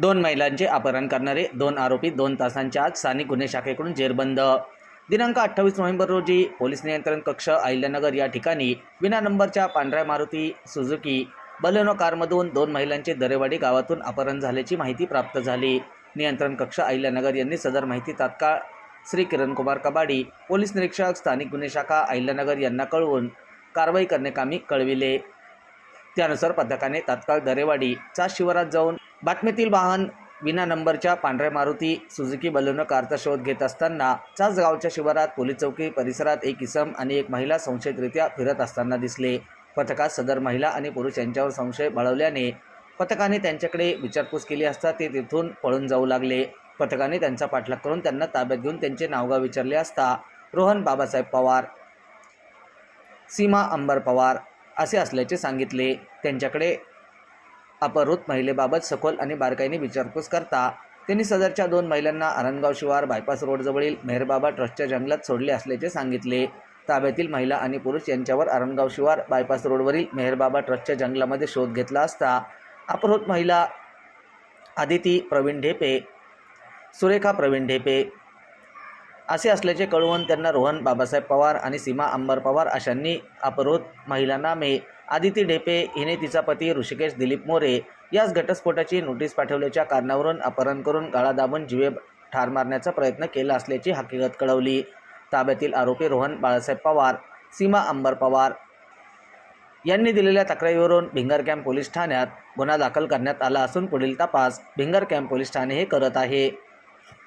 दोन महिलांचे अपहरण करणारे दोन आरोपी दोन तासांच्या आत स्थानिक गुन्हे शाखेकडून जेरबंद. दिनांक अठ्ठावीस नोव्हेंबर रोजी पोलीस नियंत्रण कक्ष अहिल्यानगर या ठिकाणी विना नंबरच्या पांढऱ्या मारुती सुझुकी बलेनो कारमधून दोन महिलांचे दरेवाडी गावातून अपहरण झाल्याची माहिती प्राप्त झाली. नियंत्रण कक्ष अहिल्यानगर यांनी सदर माहिती तात्काळ श्री किरणकुमार कबाडी पोलीस निरीक्षक स्थानिक गुन्हे शाखा अहिल्यानगर यांना कळवून कारवाई करणे कामी कळविले. त्यानुसार पथकाने तात्काळ दरेवाडीचा शिवारात जाऊन बातमीतील वाहन विना नंबरच्या पांढऱ्या मारुती सुझुकी बलून कारचा शोध घेत असताना चाच गावच्या शिवारात पोलीस चौकी परिसरात एक इसम आणि एक महिला संशयितरित्या फिरत असताना दिसले. पथकात सदर महिला आणि पुरुष यांच्यावर संशय बळवल्याने पथकाने त्यांच्याकडे विचारपूस केली असता ते तिथून पळून जाऊ लागले. पथकाने त्यांचा पाठलाग करून त्यांना ताब्यात घेऊन त्यांचे नावगाव विचारले असता रोहन बाबासाहेब पवार सीमा अंबर पवार असे असल्याचे सांगितले. त्यांच्याकडे अपहृत महिलेबाबत सखोल आणि बारकाईने विचारपूस करता त्यांनी सदरच्या दोन महिलांना आरणगाव शिवार बायपास रोडजवळील मेहरबाबा ट्रस्टच्या जंगलात सोडले असल्याचे सांगितले. ताब्यातील महिला आणि पुरुष यांच्यावर आरणगाव शिवार बायपास रोडवरील मेहरबाबा ट्रस्टच्या जंगलामध्ये शोध घेतला असता अपहृत महिला आदिती प्रवीण ढेपे सुरेखा प्रवीण ढेपे असे असल्याचे कळवून त्यांना रोहन बाबासाहेब पवार आणि सीमा अंबर पवार अशांनी अपहृत महिला नामे आदिती ढेपे हिने तिचा पती ऋषिकेश दिलीप मोरे याच घटस्फोटाची नोटीस पाठवल्याच्या कारणावरून अपहरण करून गाळा दाबून जीवे ठार मारण्याचा प्रयत्न केला असल्याची हकीकत कळवली. ताब्यातील आरोपी रोहन बाळासाहेब पवार सीमा अंबर पवार यांनी दिलेल्या तक्रारीवरून भिंगर कॅम्प पोलीस ठाण्यात गुन्हा दाखल करण्यात आला असून पुढील तपास भिंगर कॅम्प पोलीस ठाणे हे करत आहे.